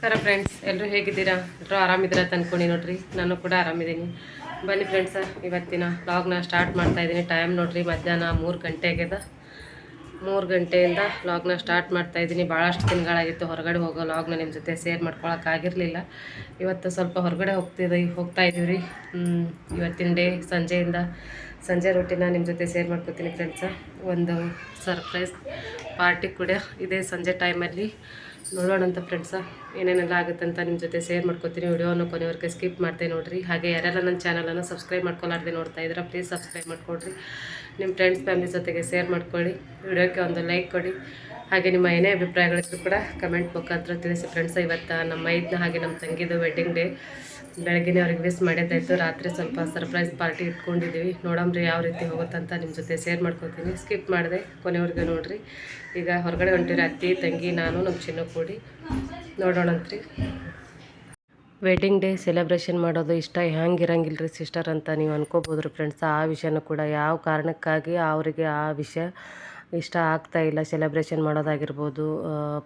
ನಮಸ್ಕಾರ ಫ್ರೆಂಡ್ಸ್ ಎಲ್ಲರೂ ಹೇಗಿದ್ದೀರಾ? ಎಲ್ಲರೂ ಆರಾಮಿದ್ದೀರಾ ಅಂತ ಅನ್ಕೊಂಡು ನೋಡ್ರಿ. ನಾನು ಕೂಡ ಆರಾಮಿದ್ದೀನಿ. ಬನ್ನಿ ಫ್ರೆಂಡ್ಸ ಇವತ್ತಿನ ವ್ಲಾಗ್ನ ಸ್ಟಾರ್ಟ್ ಮಾಡ್ತಾ ಇದ್ದೀನಿ. ಟೈಮ್ ನೋಡ್ರಿ, ಮಧ್ಯಾಹ್ನ ಮೂರು ಗಂಟೆಗೆದ ಮೂರು ಗಂಟೆಯಿಂದ ವ್ಲಾಗ್ನ ಸ್ಟಾರ್ಟ್ ಮಾಡ್ತಾ ಇದ್ದೀನಿ. ಭಾಳಷ್ಟು ದಿನಗಳಾಗಿತ್ತು ಹೊರಗಡೆ ಹೋಗೋ ವ್ಲಾಗ್ನ ನಿಮ್ಮ ಜೊತೆ ಶೇರ್ ಮಾಡ್ಕೊಳಕ್ಕಾಗಿರಲಿಲ್ಲ ಇವತ್ತು ಸ್ವಲ್ಪ ಹೊರಗಡೆ ಹೋಗ್ತಿದ್ದೆ ಹೋಗ್ತಾ ಇದ್ದೀವಿ ರೀ ಇವತ್ತಿನ ಡೇ ಸಂಜೆಯಿಂದ ಸಂಜೆ ರೊಟ್ಟಿನ ನಿಮ್ಮ ಜೊತೆ ಶೇರ್ ಮಾಡ್ಕೊತೀನಿ ಫ್ರೆಂಡ್ಸ ಒಂದು ಸರ್ಪ್ರೈಸ್ ಪಾರ್ಟಿ ಕೂಡ ಇದೆ ಸಂಜೆ ಟೈಮಲ್ಲಿ ನೋಡೋಣ ಅಂತ ಫ್ರೆಂಡ್ಸ ಏನೇನೆಲ್ಲ ಆಗುತ್ತಂತ ನಿಮ್ಮ ಜೊತೆ ಶೇರ್ ಮಾಡ್ಕೊತೀನಿ. ವಿಡಿಯೋನ ಕೊನೆವರೆಗೆ ಸ್ಕಿಪ್ ಮಾಡ್ತೆ ನೋಡಿರಿ. ಹಾಗೆ ಯಾರೆಲ್ಲ ನನ್ನ ಚಾನಲನ್ನು ಸಬ್ಸ್ಕ್ರೈಬ್ ಮಾಡ್ಕೊಲಾರ್ದೆ ನೋಡ್ತಾ ಇದ್ರೆ ಪ್ಲೀಸ್ ಸಬ್ಸ್ಕ್ರೈಬ್ ಮಾಡ್ಕೊಡ್ರಿ. ನಿಮ್ಮ ಫ್ರೆಂಡ್ಸ್ ಫ್ಯಾಮಿಲಿ ಜೊತೆಗೆ ಶೇರ್ ಮಾಡ್ಕೊಳ್ಳಿ. ವಿಡಿಯೋಕ್ಕೆ ಒಂದು ಲೈಕ್ ಕೊಡಿ. ಹಾಗೆ ನಿಮ್ಮ ಏನೇ ಅಭಿಪ್ರಾಯಗಳಿದ್ರು ಕೂಡ ಕಮೆಂಟ್ ಮುಖಾಂತರ ತಿಳಿಸಿ ಫ್ರೆಂಡ್ಸ ಇವತ್ತು ನಮ್ಮ ಮೈದ್ನ ಹಾಗೆ ನಮ್ಮ ತಂಗಿದು ವೆಡ್ಡಿಂಗ್ ಡೇ ಬೆಳಗ್ಗೆನೇ ಅವ್ರಿಗೆ ವಿಸ್ ಮಾಡಿದ್ದಾಯಿತು. ರಾತ್ರಿ ಸ್ವಲ್ಪ ಸರ್ಪ್ರೈಸ್ ಪಾರ್ಟಿ ಇಟ್ಕೊಂಡಿದ್ದೀವಿ ನೋಡಮ್ರಿ ಯಾವ ರೀತಿ ಹೋಗುತ್ತಂತ ನಿಮ್ಮ ಜೊತೆ ಶೇರ್ ಮಾಡ್ಕೊತೀನಿ. ಸ್ಕಿಪ್ ಮಾಡಿದೆ ಕೊನೆವರೆಗೂ ನೋಡಿರಿ. ಈಗ ಹೊರಗಡೆ ಹೊಂಟಿರಿ ಅತ್ತಿ, ತಂಗಿ, ನಾನು ನಮ್ಮ ಚಿನ್ನ ಕೂಡಿ ನೋಡೋಣಂತ್ರಿ ವೆಡ್ಡಿಂಗ್ ಡೇ ಸೆಲೆಬ್ರೇಷನ್ ಮಾಡೋದು ಇಷ್ಟ. ಹೆಂಗೆ ಇರಂಗಿಲ್ಲ ರೀ ಸಿಸ್ಟರ್ ಅಂತ ನೀವು ಅನ್ಕೋಬೋದ್ರಿ ಫ್ರೆಂಡ್ಸ್ ಆ ವಿಷಯನೂ ಕೂಡ ಯಾವ ಕಾರಣಕ್ಕಾಗಿ ಅವರಿಗೆ ಆ ವಿಷಯ ಇಷ್ಟ ಆಗ್ತಾ ಇಲ್ಲ ಸೆಲೆಬ್ರೇಷನ್ ಮಾಡೋದಾಗಿರ್ಬೋದು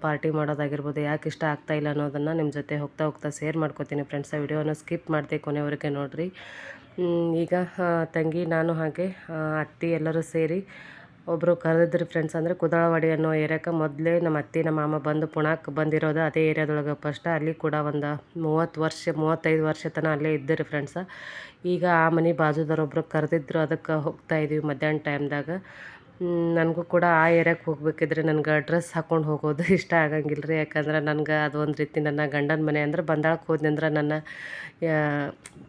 ಪಾರ್ಟಿ ಮಾಡೋದಾಗಿರ್ಬೋದು, ಯಾಕೆ ಇಷ್ಟ ಆಗ್ತಾ ಇಲ್ಲ ಅನ್ನೋದನ್ನು ನಿಮ್ಮ ಜೊತೆ ಹೋಗ್ತಾ ಹೋಗ್ತಾ ಶೇರ್ ಮಾಡ್ಕೊತೀನಿ ಫ್ರೆಂಡ್ಸ್ ಆ ವಿಡಿಯೋನ ಸ್ಕಿಪ್ ಮಾಡಿದೆ ಕೊನೆವರೆಗೆ ನೋಡಿರಿ. ಈಗ ತಂಗಿ, ನಾನು ಹಾಗೆ ಅತ್ತಿ ಎಲ್ಲರೂ ಸೇರಿ ಒಬ್ಬರು ಕರೆದಿದ್ರು ಫ್ರೆಂಡ್ಸ್ ಅಂದರೆ ಕುದಳವಾಡಿ ಅನ್ನೋ ಏರಿಯಾಕ್ಕೆ ಮೊದಲೇ ನಮ್ಮ ಅತ್ತೆ, ನಮ್ಮ ಮಾಮ ಬಂದು ಪುಣಾಕ್ ಬಂದಿರೋದು ಅದೇ ಏರಿಯಾದೊಳಗೆ ಫಸ್ಟ್ ಅಲ್ಲಿ ಕೂಡ ಒಂದು ಮೂವತ್ತು ವರ್ಷ, ಮೂವತ್ತೈದು ವರ್ಷ ತನಕ ಅಲ್ಲೇ ಇದ್ದರು ಫ್ರೆಂಡ್ಸ ಈಗ ಆ ಮನೆ ಬಾಜುದವ್ರೊಬ್ರು ಕರೆದಿದ್ರು ಅದಕ್ಕೆ ಹೋಗ್ತಾ ಇದೀವಿ ಮಧ್ಯಾಹ್ನ ಟೈಮ್ದಾಗ ನನಗೂ ಕೂಡ ಆ ಏರಿಯಾಕ್ಕೆ ಹೋಗ್ಬೇಕಿದ್ರೆ ನನಗೆ ಡ್ರೆಸ್ ಹಾಕ್ಕೊಂಡು ಹೋಗೋದು ಇಷ್ಟ ಆಗಂಗಿಲ್ಲ ರೀ. ಯಾಕಂದ್ರೆ ನನಗೆ ಅದು ಒಂದು ರೀತಿ ನನ್ನ ಗಂಡನ ಮನೆ ಅಂದ್ರೆ ಬಂದಾಳಕ್ಕೆ ಹೋದ್ನಿ ಅಂದ್ರೆ ನನ್ನ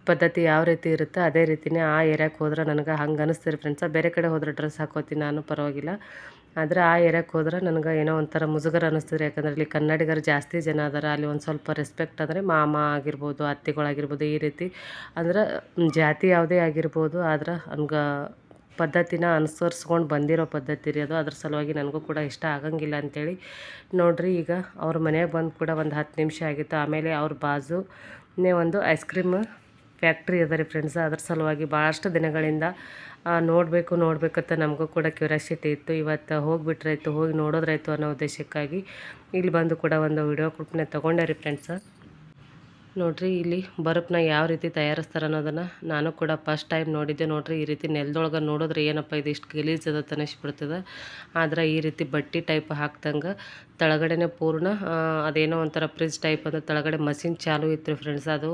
ಪದ್ಧತಿ ಯಾವ ರೀತಿ ಇರುತ್ತೋ ಅದೇ ರೀತಿನೇ ಆ ಏರಿಯಾಕ್ಕೆ ಹೋದ್ರೆ ನನಗೆ ಹಂಗೆ ಅನಿಸ್ತೀರಿ ಫ್ರೆಂಡ್ಸ ಬೇರೆ ಕಡೆ ಹೋದ್ರೆ ಡ್ರೆಸ್ ಹಾಕೋತೀನಿ ನಾನು ಪರವಾಗಿಲ್ಲ. ಆದರೆ ಆ ಏರಿಯಾಕ್ಕೆ ಹೋದ್ರೆ ನನಗೆ ಏನೋ ಒಂಥರ ಮುಜುಗರ ಅನ್ನಿಸ್ತದೆ ಯಾಕಂದ್ರೆ ಇಲ್ಲಿ ಕನ್ನಡಿಗರು ಜಾಸ್ತಿ ಜನ ಅದಾರ. ಅಲ್ಲಿ ಒಂದು ಸ್ವಲ್ಪ ರೆಸ್ಪೆಕ್ಟ್ ಅಂದರೆ ಮಾಮ ಆಗಿರ್ಬೋದು, ಅತ್ತೆಗಳಾಗಿರ್ಬೋದು ಈ ರೀತಿ. ಅಂದ್ರೆ ಜಾತಿ ಯಾವುದೇ ಆಗಿರ್ಬೋದು, ಆದ್ರೆ ಹಂಗೆ ಪದ್ಧತಿನ ಅನುಸರಿಸ್ಕೊಂಡು ಬಂದಿರೋ ಪದ್ಧತಿ ರೀ ಅದು. ಅದ್ರ ಸಲುವಾಗಿ ನನಗೂ ಕೂಡ ಇಷ್ಟ ಆಗಂಗಿಲ್ಲ ಅಂಥೇಳಿ ನೋಡಿರಿ ಈಗ ಅವ್ರ ಮನೆಗೆ ಬಂದು ಕೂಡ ಒಂದು ಹತ್ತು ನಿಮಿಷ ಆಗಿತ್ತು. ಆಮೇಲೆ ಅವ್ರ ಬಾಜುನೇ ಒಂದು ಐಸ್ ಕ್ರೀಮ್ ಫ್ಯಾಕ್ಟ್ರಿ ಅದ ರೀ ಫ್ರೆಂಡ್ಸ್. ಅದ್ರ ಸಲುವಾಗಿ ಭಾಳಷ್ಟು ದಿನಗಳಿಂದ ನೋಡಬೇಕು, ನೋಡಬೇಕಂತ ನಮಗೂ ಕೂಡ ಕ್ಯೂರಿಯಾಸಿಟಿ ಇತ್ತು. ಇವತ್ತು ಹೋಗಿಬಿಟ್ರಾಯ್ತು, ಹೋಗಿ ನೋಡೋದ್ರಾಯ್ತು ಅನ್ನೋ ಉದ್ದೇಶಕ್ಕಾಗಿ ಇಲ್ಲಿ ಬಂದು ಕೂಡ ಒಂದು ವಿಡಿಯೋ ಕ್ಲಿಪ್ನ ತೊಗೊಂಡೆ ರೀ ಫ್ರೆಂಡ್ಸ. ನೋಡ್ರಿ, ಇಲ್ಲಿ ಬರಪ್ನ ಯಾವ ರೀತಿ ತಯಾರಿಸ್ತಾರೆ ಅನ್ನೋದನ್ನು ನಾನು ಕೂಡ ಫಸ್ಟ್ ಟೈಮ್ ನೋಡಿದ್ದೆ. ನೋಡ್ರಿ, ಈ ರೀತಿ ನೆಲದೊಳಗೆ ನೋಡಿದ್ರೆ ಏನಪ್ಪ ಇದು ಇಷ್ಟು ಗಲೀಜ್ ಅದ ತನಿಸ್ಬಿಡ್ತದೆ ಆದ್ರೆ ಈ ರೀತಿ ಬಟ್ಟೆ ಟೈಪ್ ಹಾಕ್ದಂಗೆ ತಳಗಡೆನೆ ಪೂರ್ಣ ಅದೇನೋ ಒಂಥರ ಫ್ರಿಜ್ ಟೈಪ್ ಅದು ತಳಗಡೆ ಮಷಿನ್ ಚಾಲು ಇತ್ತು ಫ್ರೆಂಡ್ಸ್ ಅದು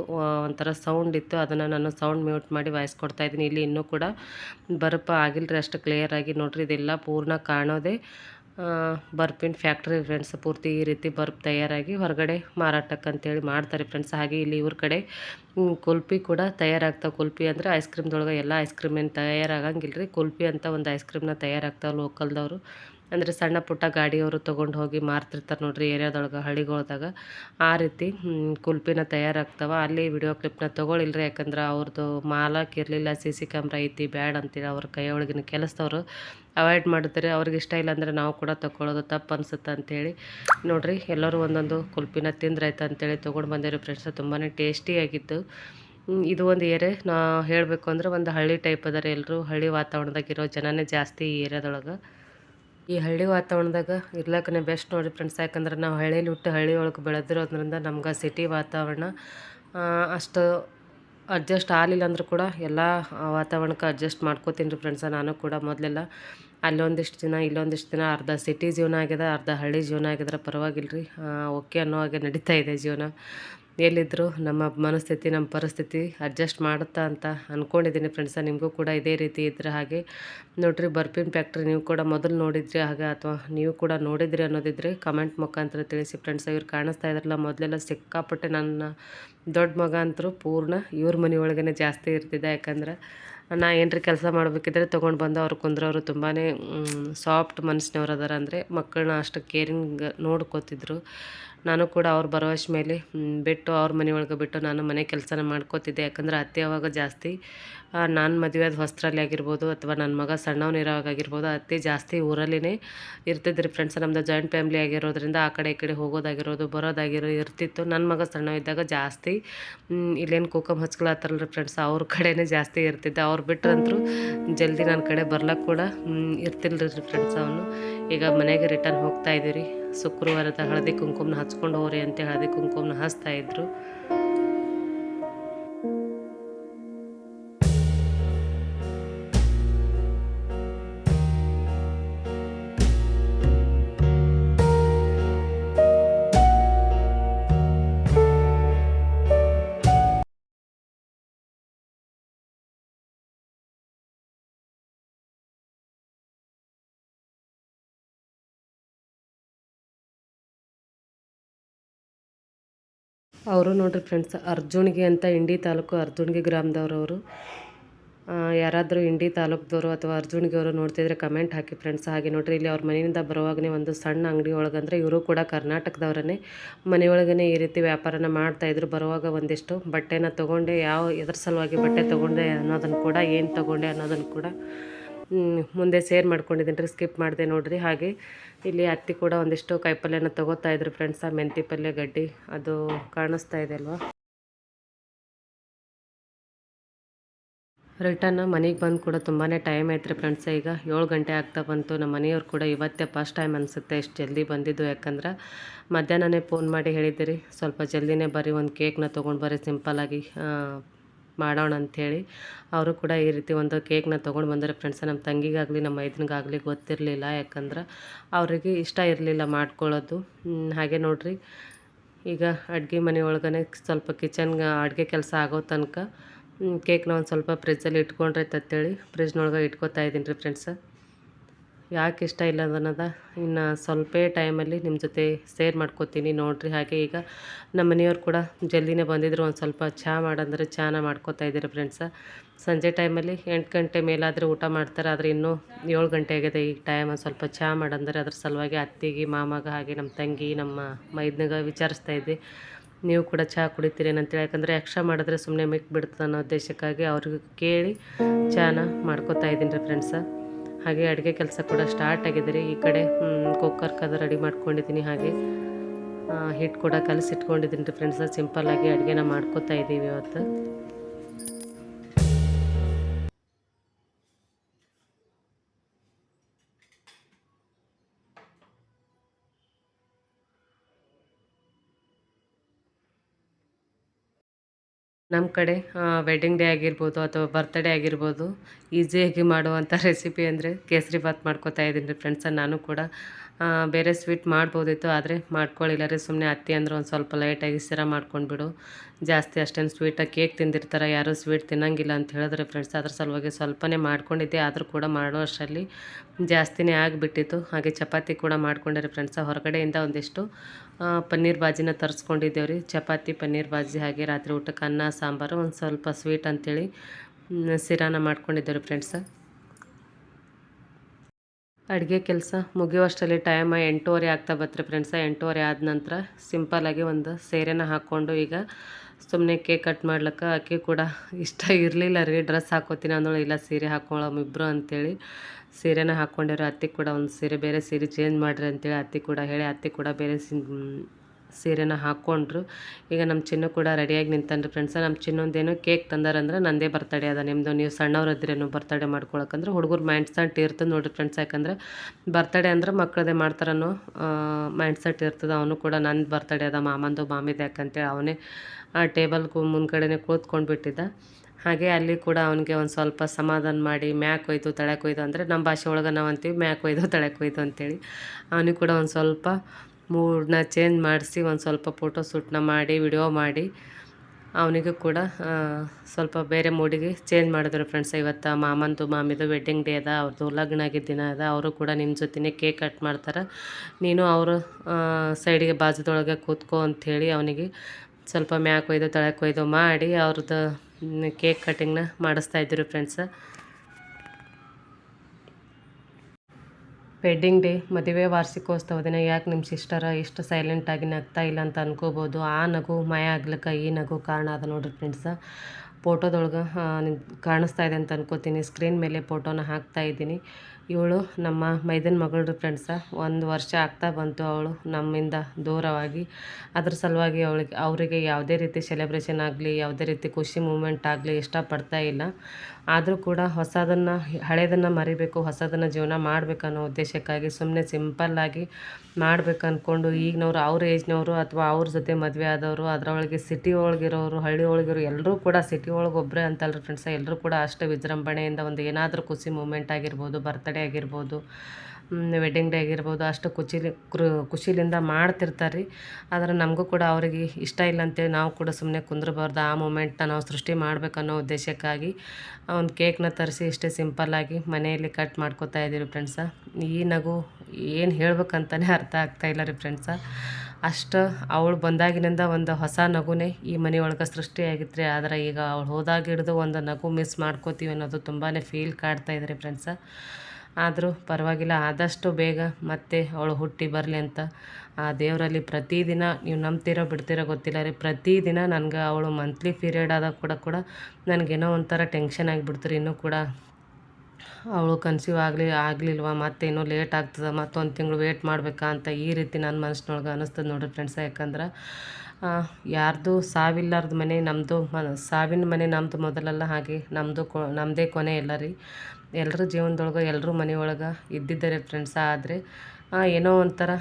ಒಂಥರ ಸೌಂಡ್ ಇತ್ತು. ಅದನ್ನು ನಾನು ಸೌಂಡ್ ಮ್ಯೂಟ್ ಮಾಡಿ ವಾಯ್ಸ್ ಕೊಡ್ತಾ ಇದ್ದೀನಿ. ಇಲ್ಲಿ ಇನ್ನೂ ಕೂಡ ಬರಪ್ಪ ಆಗಿಲ್ಲರಿ ಅಷ್ಟು ಕ್ಲಿಯರ್ ಆಗಿ ನೋಡ್ರಿ, ಇದೆಲ್ಲ ಪೂರ್ಣ ಕಾಣೋದೇ. ಬರ್ಪಿನ ಫ್ಯಾಕ್ಟ್ರಿ ಫ್ರೆಂಡ್ಸ್ ಪೂರ್ತಿ ಈ ರೀತಿ ಬರ್ಪ್ ತಯಾರಾಗಿ ಹೊರಗಡೆ ಮಾರಾಟಕ್ಕೆ ಅಂತೇಳಿ ಮಾಡ್ತಾರೆ ಫ್ರೆಂಡ್ಸ್. ಹಾಗೆ ಇಲ್ಲಿ ಇವ್ರ ಕಡೆ ಕುಲ್ಪಿ ಕೂಡ ತಯಾರಾಗ್ತಾವೆ ಕುಲ್ಪಿ ಅಂದರೆ ಐಸ್ ಕ್ರೀಮ್ದೊಳಗೆ ಎಲ್ಲ ಐಸ್ ಕ್ರೀಮ್ ಏನು ತಯಾರಾಗಂಗಿಲ್ಲ ರೀ ಕುಲ್ಪಿ ಅಂತ ಒಂದು ಐಸ್ ಕ್ರೀಮ್ನ ತಯಾರಾಗ್ತಾವೆ ಲೋಕಲ್ದವರು ಅಂದರೆ ಸಣ್ಣ ಪುಟ್ಟ ಗಾಡಿಯವರು ತೊಗೊಂಡು ಹೋಗಿ ಮಾರ್ತಿರ್ತಾರೆ ನೋಡ್ರಿ ಏರಿಯಾದೊಳಗೆ, ಹಳ್ಳಿಗಳ್ದಾಗ. ಆ ರೀತಿ ಕುಲ್ಪಿನ ತಯಾರಾಗ್ತವೆ. ಅಲ್ಲಿ ವಿಡಿಯೋ ಕ್ಲಿಪ್ನ ತೊಗೊಳಿಲ್ರಿ, ಯಾಕಂದ್ರೆ ಅವ್ರದ್ದು ಮಾಲಕ್ ಇರಲಿಲ್ಲ ಸಿ ಸಿ ಕ್ಯಾಮ್ರಾ ಐತಿ, ಬ್ಯಾಡ್ ಅಂತೇಳಿ ಅವ್ರ ಕೈಯೊಳಗಿನ ಕೆಲಸದವರು. ಅವಾಯ್ಡ್ ಮಾಡ್ತಾರೆ ಅವ್ರಿಗೆ ಇಷ್ಟ ಇಲ್ಲ ಅಂದರೆ ನಾವು ಕೂಡ ತೊಗೊಳ್ಳೋದು ತಪ್ಪು ಅನ್ಸುತ್ತೆ ಅಂಥೇಳಿ ನೋಡಿರಿ, ಎಲ್ಲರೂ ಒಂದೊಂದು ಕುಲ್ಪಿನ ತಿಂದ್ರಾಯ್ತು ಅಂತೇಳಿ ತೊಗೊಂಡು ಬಂದಿರೋ ಫ್ರೆಂಡ್ಸ್ ತುಂಬಾ ಟೇಸ್ಟಿಯಾಗಿತ್ತು ಇದು ಒಂದು ಏರೆ, ನಾ ಹೇಳಬೇಕು ಅಂದ್ರೆ ಒಂದು ಹಳ್ಳಿ ಟೈಪ್ ಅದರ ಎಲ್ಲರೂ ಹಳ್ಳಿ ವಾತಾವರಣದಾಗಿರೋ ಜನನೇ ಜಾಸ್ತಿ ಈ ಏರಿಯಾದೊಳಗೆ. ಈ ಹಳ್ಳಿ ವಾತಾವರಣದಾಗ ಇರ್ಲಕ್ಕನೇ ಬೆಸ್ಟ್ ನೋಡಿರಿ ಫ್ರೆಂಡ್ಸ್ ಯಾಕಂದ್ರೆ ನಾವು ಹಳ್ಳಿಲಿ ಹುಟ್ಟು ಹಳ್ಳಿ ಒಳಗೆ ಬೆಳೆದಿರೋದ್ರಿಂದ ನಮ್ಗೆ ಸಿಟಿ ವಾತಾವರಣ ಅಷ್ಟು ಅಡ್ಜಸ್ಟ್ ಆಗಲಿಲ್ಲ ಅಂದರೂ ಕೂಡ ಎಲ್ಲ ವಾತಾವರಣಕ್ಕೆ ಅಡ್ಜಸ್ಟ್ ಮಾಡ್ಕೋತೀನಿ ರೀ ಫ್ರೆಂಡ್ಸ ನಾನು ಕೂಡ ಮೊದಲೆಲ್ಲ ಅಲ್ಲೊಂದಿಷ್ಟು ದಿನ, ಇಲ್ಲೊಂದಿಷ್ಟು ದಿನ ಅರ್ಧ ಸಿಟಿ ಜೀವನ ಆಗಿದೆ, ಅರ್ಧ ಹಳ್ಳಿ ಜೀವನ ಆಗಿದ್ರೆ ಪರವಾಗಿಲ್ಲ ರೀ ಓಕೆ ಅನ್ನೋ ಹಾಗೆ ನಡೀತಾ ಇದೆ ಜೀವನ. ಎಲ್ಲಿದ್ದರೂ ನಮ್ಮ ಮನಸ್ಥಿತಿ, ನಮ್ಮ ಪರಿಸ್ಥಿತಿ ಅಡ್ಜಸ್ಟ್ ಮಾಡುತ್ತಾ ಅಂತ ಅಂದ್ಕೊಂಡಿದ್ದೀನಿ ಫ್ರೆಂಡ್ಸ ನಿಮಗೂ ಕೂಡ ಇದೇ ರೀತಿ ಇದ್ರೆ ಹಾಗೆ. ನೋಡಿರಿ, ಬರ್ಪಿನ್ ಫ್ಯಾಕ್ಟ್ರಿ ನೀವು ಕೂಡ ಮೊದಲು ನೋಡಿದ್ರಿ ಹಾಗೆ ಅಥವಾ ನೀವು ಕೂಡ ನೋಡಿದ್ರಿ ಅನ್ನೋದಿದ್ರೆ ಕಮೆಂಟ್ ಮುಖಾಂತರ ತಿಳಿಸಿ ಫ್ರೆಂಡ್ಸ್ ಇವ್ರು ಕಾಣಿಸ್ತಾ ಇದ್ರಲ್ಲ, ಮೊದಲೆಲ್ಲ ಸಿಕ್ಕಾಪಟ್ಟೆ ನನ್ನ ದೊಡ್ಡ ಮಗ ಅಂತರೂ ಪೂರ್ಣ ಇವ್ರ ಮನೆ ಜಾಸ್ತಿ ಇರ್ತಿದ್ದೆ. ಯಾಕಂದ್ರೆ ನಾ ಏನ್ರಿ ಕೆಲಸ ಮಾಡಬೇಕಿದ್ರೆ ತೊಗೊಂಡು ಬಂದು ಅವ್ರು ಕುಂದ್ರವರು ತುಂಬಾ ಸಾಫ್ಟ್ ಮನಸ್ಸಿನವ್ರು ಅದಾರ ಅಂದರೆ ಮಕ್ಕಳನ್ನ ಅಷ್ಟು ಕೇರಿಂಗ್ ನೋಡ್ಕೋತಿದ್ರು. ನಾನು ಕೂಡ ಅವ್ರ ಭರವಸೆ ಮೇಲೆ ಬಿಟ್ಟು ಅವ್ರ ಮನೆ ಒಳಗೆ ಬಿಟ್ಟು ನಾನು ಮನೆ ಕೆಲಸನ ಮಾಡ್ಕೋತಿದ್ದೆ. ಯಾಕಂದ್ರೆ ಅತ್ತೆ ಅವಾಗ ಜಾಸ್ತಿ ನಾನು ಮದುವೆ ಆದ ಹೊಸ್ತ್ರಲ್ಲಿ ಆಗಿರ್ಬೋದು ಅಥವಾ ನನ್ನ ಮಗ ಸಣ್ಣವನಿರೋವಾಗಿರ್ಬೋದು ಅತಿ ಜಾಸ್ತಿ ಊರಲ್ಲಿನೇ ಇರ್ತಿದ್ರಿ ಫ್ರೆಂಡ್ಸ್ ನಮ್ಮದು ಜಾಯಿಂಟ್ ಫ್ಯಾಮ್ಲಿ ಆಗಿರೋದ್ರಿಂದ ಆ ಕಡೆ ಈ ಕಡೆ ಹೋಗೋದಾಗಿರೋದು, ಬರೋದಾಗಿರೋ ಇರ್ತಿತ್ತು. ನನ್ನ ಮಗ ಸಣ್ಣವಿದ್ದಾಗ ಜಾಸ್ತಿ ಇಲ್ಲೇನು ಕುಕಮ್ ಹಚ್ಕೊಳತ್ತಾರಲ್ರಿ ಫ್ರೆಂಡ್ಸ್ ಅವ್ರ ಕಡೆನೇ ಜಾಸ್ತಿ ಇರ್ತಿದ್ದೆ. ಅವ್ರು ಬಿಟ್ರಂತರೂ ಜಲ್ದಿ ನನ್ನ ಕಡೆ ಬರ್ಲಕ್ಕೆ ಕೂಡ ಇರ್ತಿಲ್ರಿ ಫ್ರೆಂಡ್ಸ್ ಅವನು. ಈಗ ಮನೆಗೆ ರಿಟರ್ನ್ ಹೋಗ್ತಾ ಇದ್ದೀವಿ ಶುಕ್ರವಾರದ ಹಳದಿ ಕುಂಕುಮನ ಹಚ್ಕೊಂಡು ಹೋಗ್ರಿ ಅಂತ ಹಳದಿ ಕುಂಕುಮನ ಹಚ್ತಾ ಇದ್ರು. ಅವರು ನೋಡ್ರಿ ಫ್ರೆಂಡ್ಸ್, ಅರ್ಜುನ್ಗೆ ಅಂತ ಇಂಡಿ ತಾಲೂಕು, ಅರ್ಜುನ್ಗೆ ಗ್ರಾಮದವ್ರು ಅವರು. ಯಾರಾದರೂ ಇಂಡಿ ತಾಲೂಕ್ದವರು ಅಥವಾ ಅರ್ಜುನ್ಗೆ ಅವರು ನೋಡ್ತಿದ್ರೆ ಕಮೆಂಟ್ ಹಾಕಿ ಫ್ರೆಂಡ್ಸ್ ಹಾಗೆ ನೋಡ್ರಿ, ಇಲ್ಲಿ ಅವ್ರ ಮನೆಯಿಂದ ಬರುವಾಗನೇ ಒಂದು ಸಣ್ಣ ಅಂಗಡಿ ಒಳಗಂದ್ರೆ ಇವರು ಕೂಡ ಕರ್ನಾಟಕದವರೇ ಮನೆಯೊಳಗೇ ಈ ರೀತಿ ವ್ಯಾಪಾರನ ಮಾಡ್ತಾಯಿದ್ರು ಬರುವಾಗ ಒಂದಿಷ್ಟು ಬಟ್ಟೆನ ತೊಗೊಂಡೆ, ಯಾವ, ಎದ್ರ ಸಲುವಾಗಿ ಬಟ್ಟೆ ತೊಗೊಂಡೆ ಅನ್ನೋದನ್ನು ಕೂಡ, ಏನು ತೊಗೊಂಡೆ ಅನ್ನೋದನ್ನು ಕೂಡ ಮುಂದೆ ಸೇರ್ ಮಾಡ್ಕೊಂಡಿದ್ದೀನಿ ರೀ ಸ್ಕಿಪ್ ಮಾಡಿದೆ ನೋಡಿರಿ. ಹಾಗೆ ಇಲ್ಲಿ ಅತ್ತಿ ಕೂಡ ಒಂದಿಷ್ಟು ಕಾಯಿಪಲ್ಯನ ತೊಗೋತಾ ಇದ್ರು ಫ್ರೆಂಡ್ಸ್ ಆ ಮೆಂತಿ ಪಲ್ಯ, ಗಡ್ಡಿ, ಅದು ಕಾಣಿಸ್ತಾ ಇದೆ ಅಲ್ವಾ? ರಿಟರ್ನ್ ಮನೆಗೆ ಬಂದು ಕೂಡ ತುಂಬಾ ಟೈಮ್ ಆಯ್ತು ರೀ ಫ್ರೆಂಡ್ಸ್ ಈಗ ಏಳು ಗಂಟೆ ಆಗ್ತಾ ಬಂತು. ನಮ್ಮ ಮನೆಯವ್ರು ಕೂಡ ಇವತ್ತೇ ಫಸ್ಟ್ ಟೈಮ್ ಅನಿಸುತ್ತೆ, ಎಷ್ಟು ಜಲ್ದಿ ಬಂದಿದ್ದು. ಯಾಕಂದ್ರೆ ಮಧ್ಯಾಹ್ನನೇ ಫೋನ್ ಮಾಡಿ ಹೇಳಿದ್ದೆ ರೀ, ಸ್ವಲ್ಪ ಜಲ್ದಿನೇ ಬರೀ ಒಂದು ಕೇಕ್ನ ತೊಗೊಂಡು ಬರ್ರಿ ಸಿಂಪಲ್ಲಾಗಿ ಮಾಡೋಣ ಅಂಥೇಳಿ. ಅವರು ಕೂಡ ಈ ರೀತಿ ಒಂದು ಕೇಕ್ನ ತೊಗೊಂಡು ಬಂದರೆ ಫ್ರೆಂಡ್ಸ್ ನಮ್ಮ ತಂಗಿಗಾಗಲಿ ನಮ್ಮ ಮೈದನಿಗಾಗಲಿ ಗೊತ್ತಿರಲಿಲ್ಲ. ಯಾಕಂದ್ರೆ ಅವರಿಗೆ ಇಷ್ಟ ಇರಲಿಲ್ಲ ಮಾಡ್ಕೊಳ್ಳೋದು. ಹಾಗೆ ನೋಡ್ರಿ. ಈಗ ಅಡುಗೆ ಮನೆಯೊಳಗನೆ ಸ್ವಲ್ಪ ಕಿಚನ್ಗೆ ಅಡುಗೆ ಕೆಲಸ ಆಗೋ ತನಕ ಕೇಕ್ನ ಒಂದು ಸ್ವಲ್ಪ ಫ್ರಿಜ್ಜಲ್ಲಿ ಇಟ್ಕೊಂಡ್ರೆ ಅಂತೇಳಿ. ಫ್ರಿಜ್ನೊಳಗೆ ಇಟ್ಕೊತಾ ಇದ್ದೀನಿ ರೀ ಫ್ರೆಂಡ್ಸ್ ಯಾಕೆ ಇಷ್ಟ ಇಲ್ಲ ಅನ್ನೋದ ಇನ್ನು ಸ್ವಲ್ಪ ಟೈಮಲ್ಲಿ ನಿಮ್ಮ ಜೊತೆ ಸೇರ್ ಮಾಡ್ಕೋತೀನಿ ನೋಡಿರಿ. ಹಾಗೆ ಈಗ ನಮ್ಮ ಮನೆಯವ್ರು ಕೂಡ ಜಲ್ದಿನೇ ಬಂದಿದ್ದರು ಒಂದು ಸ್ವಲ್ಪ ಚಹಾ ಮಾಡಂದ್ರೆ ಚಹಾನ ಮಾಡ್ಕೋತಾ ಇದ್ದೀರಿ ಫ್ರೆಂಡ್ಸ ಸಂಜೆ ಟೈಮಲ್ಲಿ ಎಂಟು ಗಂಟೆ ಮೇಲಾದರೆ ಊಟ ಮಾಡ್ತಾರೆ, ಆದರೆ ಇನ್ನೂ ಏಳು ಗಂಟೆ ಆಗಿದೆ ಈಗ ಟೈಮ್ ಸ್ವಲ್ಪ ಚಹಾ ಮಾಡಂದ್ರೆ ಅದ್ರ ಸಲುವಾಗಿ ಅತ್ತಿಗೆ, ಮಾಮಗ ಹಾಗೆ ನಮ್ಮ ತಂಗಿ, ನಮ್ಮ ಮೈದ್ನಾಗ ವಿಚಾರಿಸ್ತಾ ಇದ್ದೆ ನೀವು ಕೂಡ ಚಹಾ ಕುಡಿತೀರಿ ಏನಂತೇಳಿ. ಯಾಕಂದರೆ ಎಕ್ಸ್ಟ್ರಾ ಮಾಡಿದ್ರೆ ಸುಮ್ಮನೆ ಮಿಕ್ ಬಿಡ್ತದೆ ಅನ್ನೋ ಉದ್ದೇಶಕ್ಕಾಗಿ ಅವ್ರಿಗೆ ಕೇಳಿ ಚಹಾನ ಮಾಡ್ಕೋತಾ ಇದ್ದೀನಿ ರೀ ಫ್ರೆಂಡ್ಸ ಹಾಗೆ ಅಡುಗೆ ಕೆಲಸ ಕೂಡ ಸ್ಟಾರ್ಟ್ ಆಗಿದೆ ರೀ ಈ ಕಡೆ ಕುಕ್ಕರ್ ಕದ ರೆಡಿ ಮಾಡ್ಕೊಂಡಿದ್ದೀನಿ ಹಾಗೆ. ಹಿಟ್ಟು ಕೂಡ ಕಲಸಿಟ್ಕೊಂಡಿದ್ದೀನಿ ರೀ ಸಿಂಪಲ್ ಸಿಂಪಲ್ಲಾಗಿ ಅಡುಗೆನ ಮಾಡ್ಕೋತಾ ಇದ್ದೀವಿ ಇವತ್ತು. ನಮ್ಮ ಕಡೆ ವೆಡ್ಡಿಂಗ್ ಡೇ ಆಗಿರ್ಬೋದು ಅಥವಾ ಬರ್ತ್ಡೇ ಆಗಿರ್ಬೋದು ಈಸಿಯಾಗಿ ಮಾಡುವಂಥ ರೆಸಿಪಿ ಅಂದರೆ ಕೇಸರಿ ಬಾತ್ ಮಾಡ್ಕೋತಾ ಇದ್ದೀನಿ ಫ್ರೆಂಡ್ಸ ನಾನು ಕೂಡ. ಬೇರೆ ಸ್ವೀಟ್ ಮಾಡ್ಬೋದಿತ್ತು ಆದರೆ ಮಾಡ್ಕೊಳ್ಳಿಲ್ಲ ರೀ ಸುಮ್ಮನೆ ಅತ್ತಿ ಅಂದ್ರೆ ಒಂದು ಸ್ವಲ್ಪ ಲೈಟಾಗಿ ಸಿರ ಮಾಡ್ಕೊಂಡ್ಬಿಡು. ಜಾಸ್ತಿ ಅಷ್ಟೇನು ಸ್ವೀಟಾಗಿ ಕೇಕ್ ತಿಂದಿರ್ತಾರೆ ಯಾರೂ ಸ್ವೀಟ್ ತಿನ್ನಂಗಿಲ್ಲ ಅಂತ ಹೇಳಿದ್ರೆ ಫ್ರೆಂಡ್ಸ್ ಅದ್ರ ಸಲುವಾಗಿ ಸ್ವಲ್ಪನೇ ಮಾಡ್ಕೊಂಡಿದ್ದೆ ಆದರೂ ಕೂಡ ಮಾಡೋ ಅಷ್ಟರಲ್ಲಿ ಜಾಸ್ತಿನೇ ಆಗಿಬಿಟ್ಟಿತ್ತು. ಹಾಗೆ ಚಪಾತಿ ಕೂಡ ಮಾಡ್ಕೊಂಡೆ ಫ್ರೆಂಡ್ಸ ಹೊರಗಡೆಯಿಂದ ಒಂದಿಷ್ಟು ಪನ್ನೀರ್ ಬಾಜಿನ ತರಿಸ್ಕೊಂಡಿದ್ದೇವೆ ರೀ ಚಪಾತಿ ಪನ್ನೀರ್ ಬಾಜಿ ಹಾಗೆ ರಾತ್ರಿ ಊಟಕ್ಕೆ ಅನ್ನ ಸಾಂಬಾರು ಒಂದು ಸ್ವಲ್ಪ ಸ್ವೀಟ್ ಅಂತೇಳಿ ಮ್, ಸಿರಾನ ಮಾಡ್ಕೊಂಡಿದ್ದೇವೆ ಫ್ರೆಂಡ್ಸ ಅಡುಗೆ ಕೆಲಸ ಮುಗಿಯುವಷ್ಟರಲ್ಲಿ ಟೈಮ್ ಎಂಟೂವರೆ ಆಗ್ತಾ ಬತ್ರಿ ಫ್ರೆಂಡ್ಸ ಎಂಟೂವರೆ ಆದ ನಂತರ ಸಿಂಪಲ್ಲಾಗಿ ಒಂದು ಸೀರೆನ ಹಾಕ್ಕೊಂಡು ಈಗ ಸುಮ್ಮನೆ ಕೇಕ್ ಕಟ್ ಮಾಡ್ಲಿಕ್ಕೆ ಆಕೆ ಕೂಡ ಇಷ್ಟ ಇರಲಿಲ್ಲ ರೀ. ಡ್ರೆಸ್ ಹಾಕೋತೀನಿ ಅಂದಳು, ಇಲ್ಲ ಸೀರೆ ಹಾಕೊಳ್ಳೋಮ್ ಇಬ್ಬರು ಅಂತೇಳಿ ಸೀರೆನ ಹಾಕ್ಕೊಂಡಿರೋ ಅತ್ತಿ ಕೂಡ ಒಂದು ಸೀರೆ, ಬೇರೆ ಸೀರೆ ಚೇಂಜ್ ಮಾಡಿರಿ ಅಂತೇಳಿ ಅತ್ತಿ ಕೂಡ ಹೇಳಿ, ಅತ್ತಿ ಕೂಡ ಬೇರೆ ಸಿ- ಸೀರೆನ ಹಾಕ್ಕೊಂಡ್ರು ಈಗ ನಮ್ಮ ಚಿನ್ನು ಕೂಡ ರೆಡಿಯಾಗಿ ನಿಂತನ್ರಿ ಫ್ರೆಂಡ್ಸ ನಮ್ಮ ಚಿನ್ನೊಂದೇನು ಕೇಕ್ ತಂದಾರಂದ್ರೆ ನಂದೇ ಬರ್ತಡೇ ಅದ. ನಿಮ್ಮದು ನೀವು ಸಣ್ಣವ್ರು ಇದ್ರೇನು ಬರ್ತಡೇ ಮಾಡ್ಕೊಳಕಂದ್ರೆ ಹುಡುಗರು ಮೈಂಡ್ ಸೆಟ್ ಇರ್ತದೆ ನೋಡಿರಿ ಫ್ರೆಂಡ್ಸ್ ಯಾಕಂದ್ರೆ ಬರ್ತಡೇ ಅಂದ್ರೆ ಮಕ್ಕಳದೇ ಮಾಡ್ತಾರನೋ ಮೈಂಡ್ ಸೆಟ್ ಇರ್ತದೆ. ಅವನು ಕೂಡ ನಂದು ಬರ್ತಡೇ ಅದ, ಮಾಮಂದು ಮಾಮಿದು ಯಾಕಂತೇಳಿ ಅವನೇ ಆ ಟೇಬಲ್ಗೂ ಮುಂದ್ಗಡೆನೆ ಕೂತ್ಕೊಂಡು ಬಿಟ್ಟಿದ್ದ ಹಾಗೆ ಅಲ್ಲಿ ಕೂಡ ಅವನಿಗೆ ಒಂದು ಸ್ವಲ್ಪ ಸಮಾಧಾನ ಮಾಡಿ ಮ್ಯಾಕ್ ಒಯ್ದು ತಳೆ ಕೊಯ್ದು ಅಂದರೆ ನಮ್ಮ ಭಾಷೆ ಒಳಗೆ ನಾವು ಅಂತೀವಿ ಮ್ಯಾಕ್ ಒಯ್ದು ತಳೆ ಕೊಯ್ದು ಅಂತೇಳಿ. ಅವನಿಗೆ ಕೂಡ ಒಂದು ಸ್ವಲ್ಪ ಮೂಡ್ನ ಚೇಂಜ್ ಮಾಡಿಸಿ ಒಂದು ಸ್ವಲ್ಪ ಫೋಟೋ ಶೂಟ್ನ ಮಾಡಿ ವಿಡಿಯೋ ಮಾಡಿ. ಅವನಿಗೂ ಕೂಡ ಸ್ವಲ್ಪ ಬೇರೆ ಮೂಡಿಗೆ ಚೇಂಜ್ ಮಾಡಿದ್ರು ಫ್ರೆಂಡ್ಸ್ ಇವತ್ತು ಮಾಮಂದು, ಮಾಮಿದು ವೆಡ್ಡಿಂಗ್ ಡೇ ಅದ ಅವ್ರದ್ದು ಲಗ್ನ ಆಗಿದ್ದ ದಿನ ಅದ, ಅವರು ಕೂಡ ನಿಮ್ಮ ಜೊತೆನೇ ಕೇಕ್ ಕಟ್ ಮಾಡ್ತಾರೆ. ನೀನು ಅವರು ಸೈಡಿಗೆ ಬಾಜುದೊಳಗೆ ಕೂತ್ಕೋ ಅಂಥೇಳಿ ಅವನಿಗೆ ಸ್ವಲ್ಪ ಮ್ಯಾಕ್ ಒಯ್ದು ತಳಕ್ಕೆ ಮಾಡಿ ಅವ್ರದ್ದು ಕೇಕ್ ಕಟ್ಟಿಂಗ್ನ ಮಾಡಿಸ್ತಾ ಇದ್ದರು ಫ್ರೆಂಡ್ಸ್ ವೆಡ್ಡಿಂಗ್ ಡೇ ಮದುವೆ ವಾರ್ಷಿಕೋತ್ಸವ ದಿನ ಯಾಕೆ ನಿಮ್ಮ ಸಿಸ್ಟರ ಇಷ್ಟು ಸೈಲೆಂಟಾಗಿ ನಗ್ತಾ ಇಲ್ಲ ಅಂತ ಅನ್ಕೋಬೋದು? ಆ ನಗು ಮಯ ಆಗ್ಲಿಕ್ಕೆ ಈ ನಗು ಕಾರಣ ಅದ ನೋಡಿರಿ ಫ್ರೆಂಡ್ಸ ಫೋಟೋದೊಳಗೆ ಕಾಣಿಸ್ತಾ ಇದೆ ಅಂತ ಅನ್ಕೋತೀನಿ. ಸ್ಕ್ರೀನ್ ಮೇಲೆ ಫೋಟೋನ ಹಾಕ್ತಾ ಇದ್ದೀನಿ. ಇವಳು ನಮ್ಮ ಮೈದನ ಮಗಳು ಫ್ರೆಂಡ್ಸ ಒಂದು ವರ್ಷ ಆಗ್ತಾ ಬಂತು ಅವಳು ನಮ್ಮಿಂದ ದೂರವಾಗಿ. ಅದ್ರ ಸಲುವಾಗಿ ಅವಳಿಗೆ, ಅವರಿಗೆ ಯಾವುದೇ ರೀತಿ ಸೆಲೆಬ್ರೇಷನ್ ಆಗಲಿ, ಯಾವುದೇ ರೀತಿ ಖುಷಿ ಮೂಮೆಂಟ್ ಆಗಲಿ ಇಷ್ಟಪಡ್ತಾ ಇಲ್ಲ. ಆದರೂ ಕೂಡ ಹೊಸದನ್ನು ಹಳೆಯದನ್ನು ಮರಿಬೇಕು, ಹೊಸದನ್ನು ಜೀವನ ಮಾಡಬೇಕನ್ನೋ ಉದ್ದೇಶಕ್ಕಾಗಿ ಸುಮ್ಮನೆ ಸಿಂಪಲ್ಲಾಗಿ ಮಾಡ್ಬೇಕು ಅಂದ್ಕೊಂಡು ಈಗಿನವರು ಅವ್ರ ಏಜ್ನವರು ಅಥವಾ ಅವ್ರ ಜೊತೆ ಮದುವೆ ಆದವರು, ಅದರೊಳಗೆ ಸಿಟಿ ಒಳಗಿರೋರು, ಹಳ್ಳಿ ಒಳಗಿರೋ ಎಲ್ಲರೂ ಕೂಡ ಸಿಟಿ ಒಳಗೆ ಒಬ್ಬರೇ ಅಂತಲ್ರಿ ಫ್ರೆಂಡ್ಸ ಎಲ್ಲರೂ ಕೂಡ ಅಷ್ಟು ವಿಜೃಂಭಣೆಯಿಂದ ಒಂದು ಏನಾದರೂ ಖುಷಿ ಮೂಮೆಂಟ್ ಆಗಿರ್ಬೋದು ಬರ್ತ್ಡೇ ಆಗಿರ್ಬೋದು ವೆಡ್ಡಿಂಗ್ ಡೇ ಆಗಿರ್ಬೋದು, ಅಷ್ಟು ಖುಷಿಲಿ ಕೃ ಖುಷಿಲಿಂದ ಮಾಡ್ತಿರ್ತಾರೆ ರೀ ಆದರೆ ನಮಗೂ ಕೂಡ ಅವರಿಗೆ ಇಷ್ಟ ಇಲ್ಲ ಅಂತೇಳಿ ನಾವು ಕೂಡ ಸುಮ್ಮನೆ ಕುಂದ್ರಬಾರ್ದು. ಆ ಮೂಮೆಂಟ್ನ ನಾವು ಸೃಷ್ಟಿ ಮಾಡಬೇಕನ್ನೋ ಉದ್ದೇಶಕ್ಕಾಗಿ ಒಂದು ಕೇಕ್ನ ತರಿಸಿ ಇಷ್ಟೇ ಸಿಂಪಲ್ಲಾಗಿ ಮನೆಯಲ್ಲಿ ಕಟ್ ಮಾಡ್ಕೋತಾ ಇದ್ದೀವಿ ಫ್ರೆಂಡ್ಸ ಈ ನಗು ಏನು ಹೇಳ್ಬೇಕಂತಲೇ ಅರ್ಥ ಆಗ್ತಾ ಇಲ್ಲ ರೀ ಫ್ರೆಂಡ್ಸ ಅಷ್ಟು ಅವಳು ಬಂದಾಗಿನಿಂದ ಒಂದು ಹೊಸ ನಗುನೇ ಈ ಮನೆಯೊಳಗೆ ಸೃಷ್ಟಿಯಾಗಿತ್ತು ರೀ ಆದರೆ ಈಗ ಅವಳು ಹೋದಾಗ ಹಿಡಿದು ಒಂದು ನಗು ಮಿಸ್ ಮಾಡ್ಕೋತೀವಿ ಅನ್ನೋದು ತುಂಬಾ ಫೀಲ್ ಕಾಡ್ತಾ ರೀ ಫ್ರೆಂಡ್ಸ ಆದರೂ ಪರವಾಗಿಲ್ಲ, ಆದಷ್ಟು ಬೇಗ ಮತ್ತೆ ಅವಳು ಹುಟ್ಟಿ ಬರಲಿ ಅಂತ. ಆ ದೇವರಲ್ಲಿ ಪ್ರತಿದಿನ ನೀವು ನಂಬ್ತಿರೋ ಬಿಡ್ತಿರೋ ಗೊತ್ತಿಲ್ಲ ರೀ. ಪ್ರತಿದಿನ ನನಗೆ ಅವಳು ಮಂತ್ಲಿ ಪೀರಿಯಡ್ ಆದಾಗ ಕೂಡ ಕೂಡ ನನಗೇನೋ ಒಂಥರ ಟೆನ್ಷನ್ ಆಗಿಬಿಡ್ತೀರಿ ಇನ್ನೂ ಕೂಡ ಅವಳು ಕನ್ಸೀವ್ ಆಗಲಿ ಆಗಲಿಲ್ವ, ಮತ್ತೇನೋ ಲೇಟ್ ಆಗ್ತದೆ, ಮತ್ತೊಂದು ತಿಂಗಳು ವೇಟ್ ಮಾಡಬೇಕಾ ಅಂತ ಈ ರೀತಿ ನನ್ನ ಮನಸ್ಸಿನೊಳಗೆ ಅನ್ನಿಸ್ತದೆ ನೋಡಿರಿ ಫ್ರೆಂಡ್ಸ ಯಾಕಂದ್ರೆ ಯಾರ್ದು ಸಾವಿಲ್ಲಾರ್ದ ಮನೆ ನಮ್ಮದು ಮ, ಸಾವಿನ ಮನೆ ನಮ್ಮದು ಮೊದಲಲ್ಲ ಹಾಗೆ ನಮ್ಮದು ಕೊ ನಮ್ಮದೇ ಕೊನೆ ಇಲ್ಲ ರೀ. ಎಲ್ಲರ ಜೀವನದೊಳಗೆ ಎಲ್ಲರೂ ಮನೆಯೊಳಗೆ ಇದ್ದಿದ್ದಾರೆ ಫ್ರೆಂಡ್ಸ ಆದರೆ ಏನೋ ಒಂಥರ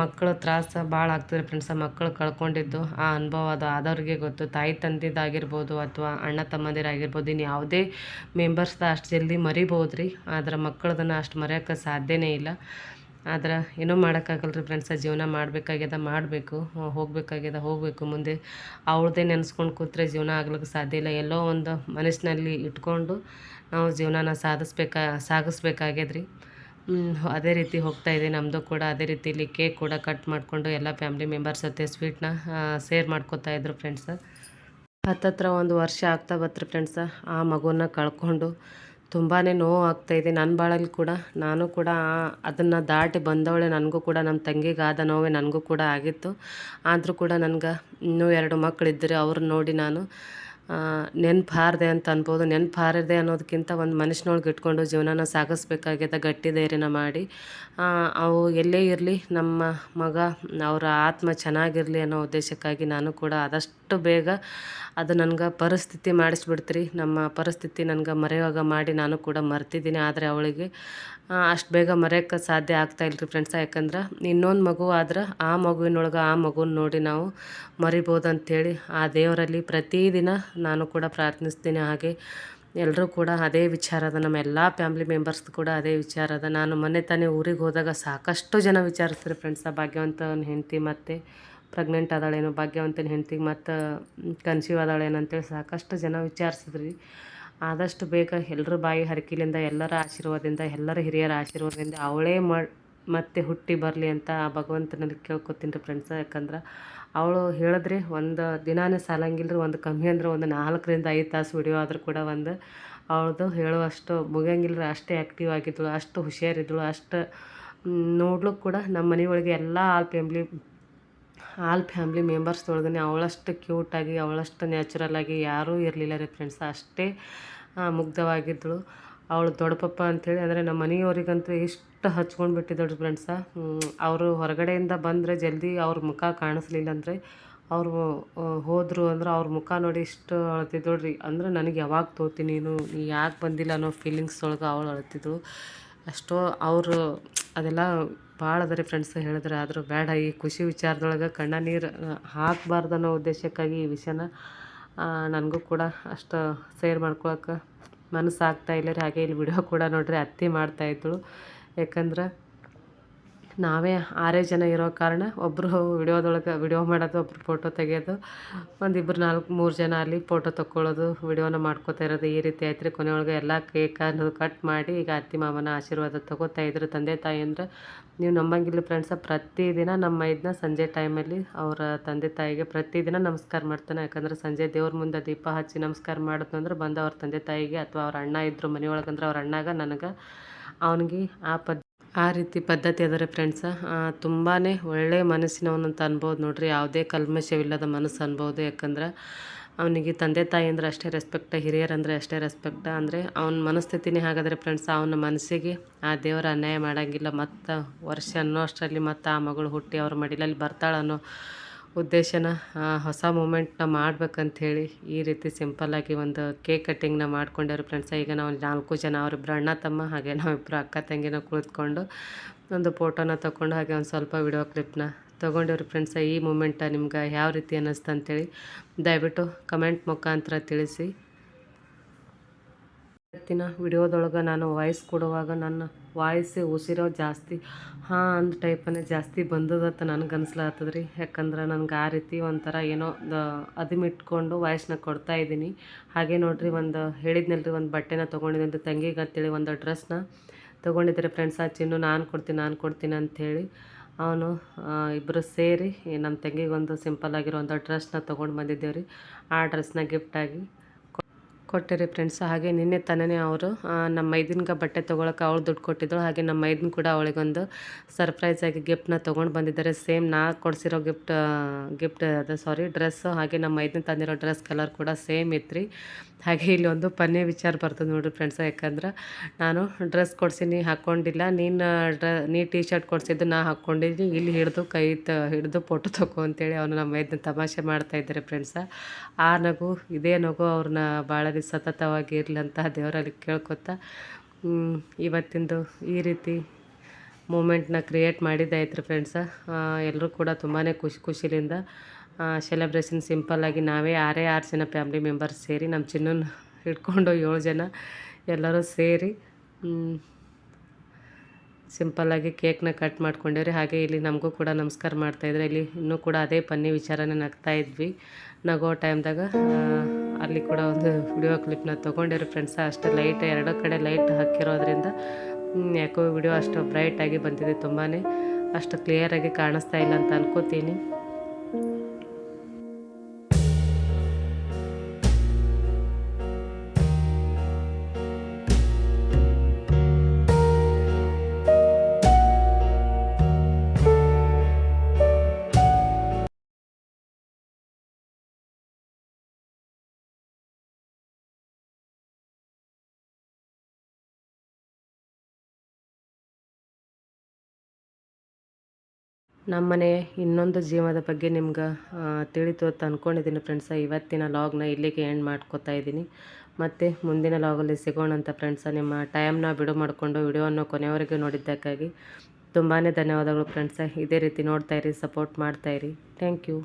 ಮಕ್ಕಳು ತ್ರಾಸ ಭಾಳ ಆಗ್ತದೆ ಫ್ರೆಂಡ್ಸ ಮಕ್ಕಳು ಕಳ್ಕೊಂಡಿದ್ದು. ಆ ಅನುಭವ ಅದು ಆದವ್ರಿಗೆ ಗೊತ್ತು. ತಾಯಿ ತಂದಿದ್ದಾಗಿರ್ಬೋದು ಅಥವಾ ಅಣ್ಣ ತಮ್ಮಂದಿರಾಗಿರ್ಬೋದು ಇನ್ನು ಯಾವುದೇ ಮೆಂಬರ್ಸ್ದ ಅಷ್ಟು ಜಲ್ದಿ ಮರಿಬೋದು ರೀ ಆದ್ರೆ ಮಕ್ಕಳದನ್ನು ಅಷ್ಟು ಮರೆಯೋಕ್ಕೆ ಸಾಧ್ಯನೇ ಇಲ್ಲ. ಆದ್ರೆ ಏನೂ ಮಾಡೋಕ್ಕಾಗಲ್ಲ ರೀ ಫ್ರೆಂಡ್ಸ ಜೀವನ ಮಾಡಬೇಕಾಗ್ಯದ ಮಾಡಬೇಕು. ಹೋಗಬೇಕಾಗ್ಯದ ಹೋಗಬೇಕು ಮುಂದೆ. ಅವಳದೇ ನೆನೆಸ್ಕೊಂಡು ಕೂತ್ರೆ ಜೀವನ ಆಗ್ಲಿಕ್ಕೆ ಸಾಧ್ಯ ಇಲ್ಲ. ಎಲ್ಲೋ ಒಂದು ಮನಸ್ಸಿನಲ್ಲಿ ಇಟ್ಕೊಂಡು ನಾವು ಜೀವನನ ಸಾಧಿಸ್ಬೇಕಾ, ಸಾಗಿಸ್ಬೇಕಾಗ್ಯದ್ರಿ. ಅದೇ ರೀತಿ ಹೋಗ್ತಾ ಇದೆ. ನಮ್ಮದು ಕೂಡ ಅದೇ ರೀತಿಲಿ ಕೇಕ್ ಕೂಡ ಕಟ್ ಮಾಡಿಕೊಂಡು ಎಲ್ಲ ಫ್ಯಾಮಿಲಿ ಮೆಂಬರ್ಸ್ ಜೊತೆ ಸ್ವೀಟ್ನ ಶೇರ್ ಮಾಡ್ಕೋತಾ ಇದ್ರು ಫ್ರೆಂಡ್ಸ ಹತ್ತತ್ರ ಒಂದು ವರ್ಷ ಆಗ್ತಾ ಬತ್ರಿ ಫ್ರೆಂಡ್ಸ ಆ ಮಗುನ ಕಳ್ಕೊಂಡು ತುಂಬಾ ನೋವು ಇದೆ. ನನ್ನ ಬಾಳಲ್ಲಿ ಕೂಡ, ನಾನು ಕೂಡ ಅದನ್ನು ದಾಟಿ ಬಂದವಳೆ ನನಗೂ ಕೂಡ ನಮ್ಮ ತಂಗಿಗೆ ಆದ ನೋವೇ ನನಗೂ ಕೂಡ ಆಗಿತ್ತು. ಆದರೂ ಕೂಡ ನನಗೆ ಇನ್ನೂ ಎರಡು ಮಕ್ಕಳಿದ್ದರೆ ಅವ್ರನ್ನ ನೋಡಿ ನಾನು ನೆನ್ಪು ಹಾರಿದೆ ಅಂತ ಅನ್ಬೋದು. ನೆನಪಾರದೆ ಅನ್ನೋದಕ್ಕಿಂತ ಒಂದು ಮನುಷ್ಯನೊಳಗೆ ಇಟ್ಕೊಂಡು ಜೀವನನ ಸಾಗಿಸ್ಬೇಕಾಗ್ಯದ ಗಟ್ಟಿ ಧೈರ್ಯನ ಮಾಡಿ. ಅವು ಎಲ್ಲೇ ಇರಲಿ, ನಮ್ಮ ಮಗ ಅವರ ಆತ್ಮ ಚೆನ್ನಾಗಿರಲಿ ಅನ್ನೋ ಉದ್ದೇಶಕ್ಕಾಗಿ ನಾನು ಕೂಡ ಆದಷ್ಟು ಬೇಗ ಅದು ನನಗೆ ಪರಿಸ್ಥಿತಿ ಮಾಡಿಸ್ಬಿಡ್ತ್ರಿ. ನಮ್ಮ ಪರಿಸ್ಥಿತಿ ನನಗೆ ಮರೆಯುವಾಗ ಮಾಡಿ ನಾನು ಕೂಡ ಮರ್ತಿದ್ದೀನಿ. ಆದರೆ ಅವಳಿಗೆ ಅಷ್ಟು ಬೇಗ ಮರೆಯೋಕ್ಕೆ ಸಾಧ್ಯ ಆಗ್ತಾ ಇಲ್ಲ ರೀ ಫ್ರೆಂಡ್ಸ ಯಾಕಂದ್ರೆ ಇನ್ನೊಂದು ಮಗು ಆದ್ರೆ ಆ ಮಗುವಿನೊಳಗೆ ಆ ಮಗುನ ನೋಡಿ ನಾವು ಮರಿಬೋದು ಅಂಥೇಳಿ ಆ ದೇವರಲ್ಲಿ ಪ್ರತಿದಿನ ನಾನು ಕೂಡ ಪ್ರಾರ್ಥಿಸ್ತೀನಿ ಹಾಗೆ. ಎಲ್ಲರೂ ಕೂಡ ಅದೇ ವಿಚಾರ ಅದ ನಮ್ಮ ಎಲ್ಲ ಫ್ಯಾಮ್ಲಿ ಮೆಂಬರ್ಸ್ದು ಕೂಡ ಅದೇ ವಿಚಾರ ಅದ ನಾನು ಮೊನ್ನೆ ತಾನೇ ಊರಿಗೆ ಹೋದಾಗ ಸಾಕಷ್ಟು ಜನ ವಿಚಾರಿಸ್ತಾರೆ ಫ್ರೆಂಡ್ಸ್ ಆ ಭಾಗ್ಯವಂತನ ಹೆಂಡತಿ ಮತ್ತು ಪ್ರೆಗ್ನೆಂಟ್ ಅದಾಳೇನು ಭಾಗ್ಯವಂತನ ಹೆಂಡ್ತಿಗೆ ಮತ್ತು ಕನ್ಸೀವ್ ಆದಾಳೇನು ಅಂತೇಳಿ ಸಾಕಷ್ಟು ಜನ ವಿಚಾರಿಸಿದ್ರಿ. ಆದಷ್ಟು ಬೇಗ ಎಲ್ಲರ ಬಾಯಿ ಹರಕಿಲಿಂದ, ಎಲ್ಲರ ಆಶೀರ್ವಾದದಿಂದ, ಎಲ್ಲರ ಹಿರಿಯರ ಆಶೀರ್ವಾದದಿಂದ, ಅವಳೇ ಮತ್ತೆ ಹುಟ್ಟಿ ಬರಲಿ ಅಂತ ಆ ಭಗವಂತನಲ್ಲಿ ಕೇಳ್ಕೊತೀನಿ ರೀ ಫ್ರೆಂಡ್ಸ ಯಾಕಂದ್ರೆ ಅವಳು ಹೇಳಿದ್ರೆ, ಒಂದು ದಿನಾನೇ ಸಾಲಂಗಿಲ್ಲ ರೀ ಒಂದು ಕಮ್ಮಿ ಅಂದ್ರೆ ಒಂದು ನಾಲ್ಕರಿಂದ ಐದು ತಾಸು ವಿಡಿಯೋ ಆದರೂ ಕೂಡ ಒಂದು ಅವಳದು ಹೇಳುವಷ್ಟು ಮುಗಿಯಂಗಿಲ್ಲ ರೀ ಅಷ್ಟೇ ಆ್ಯಕ್ಟಿವ್ ಆಗಿದ್ದಳು, ಅಷ್ಟು ಹುಷಾರಿದ್ದಳು, ಅಷ್ಟು ನೋಡ್ಲಿಕ್ಕೆ ಕೂಡ ನಮ್ಮ ಮನೆಯೊಳಗೆ ಎಲ್ಲ ಆಲ್ ಫ್ಯಾಮ್ಲಿ ಆಲ್ ಫ್ಯಾಮ್ಲಿ ಮೆಂಬರ್ಸ್ದೊಳಗನೆ ಅವಳಷ್ಟು ಕ್ಯೂಟಾಗಿ ಅವಳಷ್ಟು ನ್ಯಾಚುರಲ್ಲಾಗಿ ಯಾರೂ ಇರಲಿಲ್ಲ ರೀ ಫ್ರೆಂಡ್ಸ್ ಅಷ್ಟೇ ಮುಗ್ಧವಾಗಿದ್ದಳು. ಅವಳು ದೊಡ್ಡಪಪ್ಪ ಅಂಥೇಳಿ ಅಂದರೆ ನಮ್ಮ ಮನೆಯವ್ರಿಗಂತೂ ಇಷ್ಟು ಹಚ್ಕೊಂಡು ಬಿಟ್ಟಿದ್ದಳು ಫ್ರೆಂಡ್ಸ ಅವರು ಹೊರಗಡೆಯಿಂದ ಬಂದರೆ ಜಲ್ದಿ ಅವ್ರ ಮುಖ ಕಾಣಿಸ್ಲಿಲ್ಲ ಅಂದರೆ ಅವರು ಹೋದರು ಅಂದ್ರೆ ಅವ್ರ ಮುಖ ನೋಡಿ ಇಷ್ಟು ಅಳ್ತಿದ್ದಳು ರೀ. ಅಂದ್ರೆ ನನಗೆ ಯಾವಾಗ ತೋತೀನಿ ನೀನು, ನೀ ಯಾಕೆ ಬಂದಿಲ್ಲ ಅನ್ನೋ ಫೀಲಿಂಗ್ಸ್ ಒಳಗೆ ಅವಳು ಅಳ್ತಿದ್ದಳು. ಅಷ್ಟೋ ಅವರು, ಅದೆಲ್ಲ ಭಾಳ ಅದ ರೀ ಫ್ರೆಂಡ್ಸ್ ಹೇಳಿದ್ರೆ, ಆದರೂ ಬೇಡ, ಈ ಖುಷಿ ವಿಚಾರದೊಳಗೆ ಕಣ್ಣ ನೀರು ಹಾಕಬಾರ್ದು ಅನ್ನೋ ಉದ್ದೇಶಕ್ಕಾಗಿ ಈ ವಿಷಯನ ನನಗೂ ಕೂಡ ಅಷ್ಟು ಸೇರ್ ಮಾಡ್ಕೊಳಕ್ಕೆ ಮನಸ್ಸು ಆಗ್ತಾ ಇಲ್ಲ ರೀ ಹಾಗೆ ಇಲ್ಲಿ ವಿಡಿಯೋ ಕೂಡ ನೋಡ್ರಿ ಅತ್ತೆ ಮಾಡ್ತಾಯಿದ್ಳು ಯಾಕಂದ್ರೆ ನಾವೇ ಆರೇ ಜನ ಇರೋ ಕಾರಣ ಒಬ್ಬರು ವಿಡಿಯೋದೊಳಗೆ ವಿಡಿಯೋ ಮಾಡೋದು, ಒಬ್ರು ಫೋಟೋ ತೆಗೆಯೋದು ಒಂದಿಬ್ಬರು ನಾಲ್ಕು ಮೂರು ಜನ ಅಲ್ಲಿ ಫೋಟೋ ತೊಗೊಳ್ಳೋದು ವಿಡಿಯೋನ ಮಾಡ್ಕೋತಾ ಇರೋದು ಈ ರೀತಿ ಆಯ್ತು ರೀ ಕೊನೆಯೊಳಗೆ ಎಲ್ಲ ಕೇಕ್ ಅನ್ನೋದು ಕಟ್ ಮಾಡಿ ಈಗ ಅತ್ತಿ ಮಾಮನ ಆಶೀರ್ವಾದ ತೊಗೋತಾ ಇದ್ರು, ತಂದೆ ತಾಯಿ ಅಂದರೆ. ನೀವು ನಂಬಂಗಿಲ್ಲ ಫ್ರೆಂಡ್ಸ ಪ್ರತಿದಿನ ನಮ್ಮ ಇದನ್ನ ಸಂಜೆ ಟೈಮಲ್ಲಿ ಅವರ ತಂದೆ ತಾಯಿಗೆ ಪ್ರತಿದಿನ ನಮಸ್ಕಾರ ಮಾಡ್ತಾನೆ. ಯಾಕಂದ್ರೆ ಸಂಜೆ ದೇವ್ರ ಮುಂದೆ ದೀಪ ಹಚ್ಚಿ ನಮಸ್ಕಾರ ಮಾಡಿದ್ನು ಅಂದ್ರೆ ಬಂದು ಅವ್ರ ತಂದೆ ತಾಯಿಗೆ ಅಥವಾ ಅವ್ರ ಅಣ್ಣ ಇದ್ದರು ಮನೆಯೊಳಗಂದ್ರೆ ಅವ್ರ ಅಣ್ಣಾಗ, ನನಗೆ, ಅವನಿಗೆ ಆ ಪದ್ ಆ ರೀತಿ ಪದ್ಧತಿ ಅದರ ಫ್ರೆಂಡ್ಸ ತುಂಬಾ ಒಳ್ಳೆಯ ಮನಸ್ಸಿನವನಂತ ಅನ್ಬೋದು ನೋಡ್ರಿ. ಯಾವುದೇ ಕಲ್ಮಶವಿಲ್ಲದ ಮನಸ್ಸು ಅನ್ಬೋದು. ಯಾಕಂದ್ರೆ ಅವನಿಗೆ ತಂದೆ ತಾಯಿ ಅಂದರೆ ಅಷ್ಟೇ ರೆಸ್ಪೆಕ್ಟ ಹಿರಿಯರಂದರೆ ಅಷ್ಟೇ ರೆಸ್ಪೆಕ್ಟ ಅಂದರೆ ಅವನ ಮನಸ್ಥಿತಿನೇ ಹಾಗಾದರೆ ಫ್ರೆಂಡ್ಸ್ ಅವನ ಮನಸ್ಸಿಗೆ ಆ ದೇವರ ಅನ್ಯಾಯ ಮಾಡೋಂಗಿಲ್ಲ. ಮತ್ತು ವರ್ಷ ಅನ್ನೋ ಅಷ್ಟರಲ್ಲಿ ಮತ್ತು ಆ ಮಗಳು ಹುಟ್ಟಿ ಅವ್ರ ಮಡಿಲಲ್ಲಿ ಬರ್ತಾಳೆ ಅನ್ನೋ ಉದ್ದೇಶನ ಹೊಸ ಮೂಮೆಂಟ್ನ ಮಾಡ್ಬೇಕಂಥೇಳಿ ಈ ರೀತಿ ಸಿಂಪಲ್ಲಾಗಿ ಒಂದು ಕೇಕ್ ಕಟ್ಟಿಂಗ್ನ ಮಾಡ್ಕೊಂಡವ್ರು ಫ್ರೆಂಡ್ಸ. ಈಗ ನಾವು ನಾಲ್ಕು ಜನ ಅವರಿಬ್ಬರು ಅಣ್ಣ, ತಮ್ಮ, ಹಾಗೆ ನಾವಿಬ್ಬರು ಅಕ್ಕ, ತಂಗಿನ ಕುಳಿತುಕೊಂಡು ಒಂದು ಫೋಟೋನ ತೊಗೊಂಡು ಹಾಗೆ ಒಂದು ಸ್ವಲ್ಪ ವಿಡಿಯೋ ಕ್ಲಿಪ್ನ ತೊಗೊಂಡಿವ್ರಿ ಫ್ರೆಂಡ್ಸ. ಈ ಮೂಮೆಂಟ ನಿಮ್ಗೆ ಯಾವ ರೀತಿ ಅನ್ನಿಸ್ತು ಅಂತೇಳಿ ದಯವಿಟ್ಟು ಕಮೆಂಟ್ ಮುಖಾಂತರ ತಿಳಿಸಿ. ಇವತ್ತಿನ ವಿಡಿಯೋದೊಳಗೆ ನಾನು ವಾಯ್ಸ್ ಕೊಡುವಾಗ ನನ್ನ ವಾಯ್ಸ್ ಉಸಿರೋ ಜಾಸ್ತಿ. ಹಾಂ ಅಂದ ಟೈಪನ್ನೇ ಜಾಸ್ತಿ ಬಂದದತ್ತ ನನಗೆ ಅನ್ಸ್ಲಾತದ ರೀ ಯಾಕಂದ್ರೆ ನನಗೆ ಆ ರೀತಿ ಒಂಥರ ಏನೋ ದ ಅದಿಮಿಟ್ಕೊಂಡು ವಾಯ್ಸ್ನ ಕೊಡ್ತಾ ಇದ್ದೀನಿ. ಹಾಗೆ ನೋಡಿರಿ ಒಂದು ಹೇಳಿದ್ನಲ್ರಿ ಒಂದು ಬಟ್ಟೆನ ತೊಗೊಂಡಿದ್ದೆ ಅಂತ ತಂಗಿಗೆ ಅಂತೇಳಿ ಒಂದು ಡ್ರೆಸ್ನ ತೊಗೊಂಡಿದ್ದಾರೆ ಫ್ರೆಂಡ್ಸ್. ಆ ಚಿನ್ನು ನಾನು ಕೊಡ್ತೀನಿ ನಾನು ಕೊಡ್ತೀನಿ ಅಂಥೇಳಿ ಅವನು ಇಬ್ಬರು ಸೇರಿ ನಮ್ಮ ತಂಗಿಗೆ ಒಂದು ಸಿಂಪಲ್ ಆಗಿರೋ ಒಂದು ಡ್ರೆಸ್ನ ತೊಗೊಂಡು ಬಂದಿದ್ದೇವೆ ರೀ ಆ ಡ್ರೆಸ್ನ ಗಿಫ್ಟಾಗಿ ಕೊಟ್ಟಿರಿ ಫ್ರೆಂಡ್ಸ್ ಹಾಗೆ ನಿನ್ನೆ ತಾನೇ ಅವರು ನಮ್ಮ ಮೈದಿನ್ಗೆ ಬಟ್ಟೆ ತೊಗೊಳಕ್ಕೆ ಅವಳು ದುಡ್ಡು ಕೊಟ್ಟಿದ್ದಳು. ಹಾಗೆ ನಮ್ಮ ಮೈದಿನ ಕೂಡ ಅವಳಿಗೊಂದು ಸರ್ಪ್ರೈಸ್ ಆಗಿ ಗಿಫ್ಟ್ನ ತೊಗೊಂಡು ಬಂದಿದ್ದಾರೆ. ಸೇಮ್ ನಾ ಕೊಡಿಸಿರೋ ಗಿಫ್ಟ್ ಗಿಫ್ಟ್ ಅದು ಸಾರಿ ಡ್ರೆಸ್ಸು ಹಾಗೆ ನಮ್ಮ ಮೈದಿನ ತಂದಿರೋ ಡ್ರೆಸ್ ಕಲರ್ ಕೂಡ ಸೇಮ್ ಇತ್ತು ಹಾಗೆ ಇಲ್ಲಿ ಒಂದು ಪನ್ನೆ ವಿಚಾರ ಬರ್ತದೆ ನೋಡಿರಿ ಫ್ರೆಂಡ್ಸ್ ಯಾಕಂದ್ರೆ ನಾನು ಡ್ರೆಸ್ ಕೊಡ್ಸೀನಿ ಹಾಕ್ಕೊಂಡಿಲ್ಲ ನೀನು ಡ್ರ ನೀ ಟೀ ಶರ್ಟ್ ಕೊಡಿಸಿದ್ದು ನಾ ಹಾಕ್ಕೊಂಡಿದ್ದೀನಿ ಇಲ್ಲಿ ಹಿಡಿದು ಕೈ ತ, ಹಿಡಿದು ಫೋಟೋ ತಗೋ ಅಂತೇಳಿ ಅವನು ನಮ್ಮ ಮೈದಿನ ತಮಾಷೆ ಮಾಡ್ತಾ ಇದ್ದಾರೆ ಫ್ರೆಂಡ್ಸ ಆ ನಗು, ಇದೇ ನಗು ಅವ್ರನ್ನ ಭಾಳ ಸತತವಾಗಿ ಇರಲಿ ಅಂತ ದೇವರಲ್ಲಿ ಕೇಳ್ಕೊತ ಇವತ್ತಿಂದು ಈ ರೀತಿ ಮೂಮೆಂಟ್ನ ಕ್ರಿಯೇಟ್ ಮಾಡಿದ್ದಾಯ್ತು ಫ್ರೆಂಡ್ಸ ಎಲ್ಲರೂ ಕೂಡ ತುಂಬಾ ಖುಷಿ ಖುಷಿಲಿಂದ ಸೆಲೆಬ್ರೇಷನ್ ಸಿಂಪಲ್ಲಾಗಿ ನಾವೇ ಆರೇ ಆರು ಜನ ಫ್ಯಾಮ್ಲಿ ಮೆಂಬರ್ಸ್ ಸೇರಿ ನಮ್ಮ ಚಿನ್ನನ ಹಿಡ್ಕೊಂಡು ಏಳು ಜನ ಎಲ್ಲರೂ ಸೇರಿ ಸಿಂಪಲ್ಲಾಗಿ ಕೇಕ್ನ ಕಟ್ ಮಾಡ್ಕೊಂಡಿವ್ರಿ. ಹಾಗೆ ಇಲ್ಲಿ ನಮಗೂ ಕೂಡ ನಮಸ್ಕಾರ ಮಾಡ್ತಾಯಿದ್ರೆ ಇಲ್ಲಿ ಇನ್ನೂ ಕೂಡ ಅದೇ ಪನ್ನಿ ವಿಚಾರನೇ ನಗ್ತಾ ಇದ್ವಿ. ನಗೋ ಟೈಮ್ದಾಗ ಅಲ್ಲಿ ಕೂಡ ಒಂದು ವಿಡಿಯೋ ಕ್ಲಿಪ್ನ ತೊಗೊಂಡಿರಿ ಫ್ರೆಂಡ್ಸ ಅಷ್ಟು ಲೈಟ್ ಎರಡು ಕಡೆ ಲೈಟ್ ಹಾಕಿರೋದ್ರಿಂದ ಯಾಕೋ ವಿಡಿಯೋ ಅಷ್ಟು ಬ್ರೈಟಾಗಿ ಬಂದಿದೆ ತುಂಬಾ ಅಷ್ಟು ಕ್ಲಿಯರಾಗಿ ಕಾಣಿಸ್ತಾ ಇಲ್ಲ ಅಂತ ಅನ್ಕೋತೀನಿ. ನಮ್ಮನೆ ಇನ್ನೊಂದು ಜೀವನದ ಬಗ್ಗೆ ನಿಮ್ಗೆ ತಿಳಿತು ಅಂತ ಅಂದ್ಕೊಂಡಿದ್ದೀನಿ ಫ್ರೆಂಡ್ಸ ಇವತ್ತಿನ ಲಾಗ್ನ ಇಲ್ಲಿಗೆ ಎಂಡ್ ಮಾಡ್ಕೋತಾ ಇದ್ದೀನಿ. ಮತ್ತು ಮುಂದಿನ ಲಾಗಲ್ಲಿ ಸಿಗೋಣ ಅಂತ ಫ್ರೆಂಡ್ಸ ನಿಮ್ಮ ಟೈಮ್ನ ಬಿಡು ಮಾಡಿಕೊಂಡು ವಿಡಿಯೋವನ್ನು ಕೊನೆಯವರೆಗೆ ನೋಡಿದ್ದಕ್ಕಾಗಿ ತುಂಬಾ ಧನ್ಯವಾದಗಳು ಫ್ರೆಂಡ್ಸ ಇದೇ ರೀತಿ ನೋಡ್ತಾಯಿರಿ ಸಪೋರ್ಟ್ ಮಾಡ್ತಾಯಿರಿ ಥ್ಯಾಂಕ್ ಯು